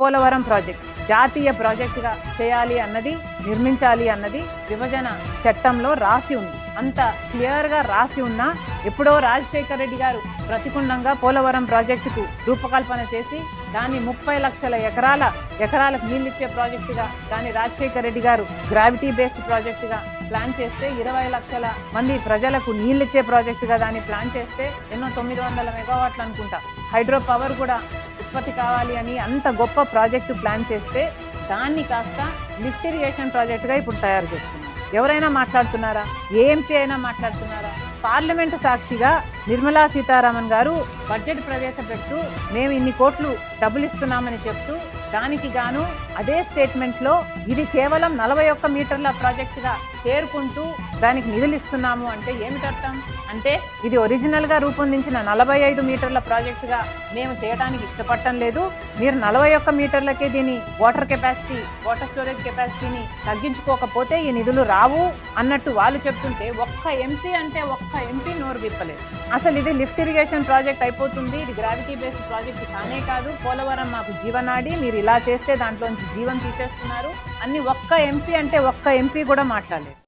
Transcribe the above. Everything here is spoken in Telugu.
పోలవరం ప్రాజెక్ట్. జాతీయ ప్రాజెక్టుగా చేయాలి అన్నది నిర్మించాలి అన్నది విభజన చట్టంలో రాసి ఉంది. అంత క్లియర్గా రాసి ఉన్నా ఎప్పుడో రాజశేఖర రెడ్డి గారు ప్రతికుండంగా పోలవరం ప్రాజెక్టుకు రూపకల్పన చేసి దాన్ని ముప్పై లక్షల ఎకరాల ఎకరాలకు నీళ్ళిచ్చే ప్రాజెక్టుగా దాన్ని రాజశేఖర రెడ్డి గారు గ్రావిటీ బేస్డ్ ప్రాజెక్టుగా ప్లాన్ చేస్తే ఇరవై లక్షల మంది ప్రజలకు నీళ్ళిచ్చే ప్రాజెక్టుగా దాన్ని ప్లాన్ చేస్తే ఎన్నో తొమ్మిది వందల మెగావాట్లు అనుకుంటా. హైడ్రో పవర్ కూడా ఉత్పత్తి కావాలి అని అంత గొప్ప ప్రాజెక్టు ప్లాన్ చేస్తే దాన్ని కాస్త లిఫ్ట్ ఇరిగేషన్ ప్రాజెక్టుగా ఇప్పుడు తయారు చేస్తున్నారు. ఎవరైనా మాట్లాడుతున్నారా? ఏఎంపీ అయినా మాట్లాడుతున్నారా? పార్లమెంటు సాక్షిగా నిర్మలా సీతారామన్ గారు బడ్జెట్ ప్రవేశపెడుతూ మేము ఇన్ని కోట్లు డబ్బులు ఇస్తున్నామని చెప్తూ దానికి గాను అదే స్టేట్మెంట్లో ఇది కేవలం నలభై ఒక్క మీటర్ల ప్రాజెక్టుగా చేరుకుంటూ దానికి నిధులు ఇస్తున్నాము అంటే ఏమిటర్థం? అంటే ఇది ఒరిజినల్గా రూపొందించిన నలభై ఐదు మీటర్ల ప్రాజెక్టుగా మేము చేయడానికి ఇష్టపడటం లేదు. మీరు నలభై ఒక్క మీటర్లకే దీని వాటర్ కెపాసిటీ వాటర్ స్టోరేజ్ కెపాసిటీని తగ్గించుకోకపోతే ఈ నిధులు రావు అన్నట్టు వాళ్ళు చెప్తుంటే ఒక్క ఎంపీ అంటే ఒక్క ఎంపీ నోరు విప్పలేదు. అసలు ఇది లిఫ్ట్ ఇరిగేషన్ ప్రాజెక్ట్ అయిపోతుంది. ఇది గ్రావిటీ బేస్డ్ ప్రాజెక్ట్ కానే కాదు. పోలవరం మాకు జీవనాడి మీరు ఇలా చేస్తే దాంట్లోంచి జీవం తీసేస్తున్నారు. అన్ని ఒక్క ఎంపీ అంటే ఒక్క ఎంపీ కూడా మాట్లాడలేదు.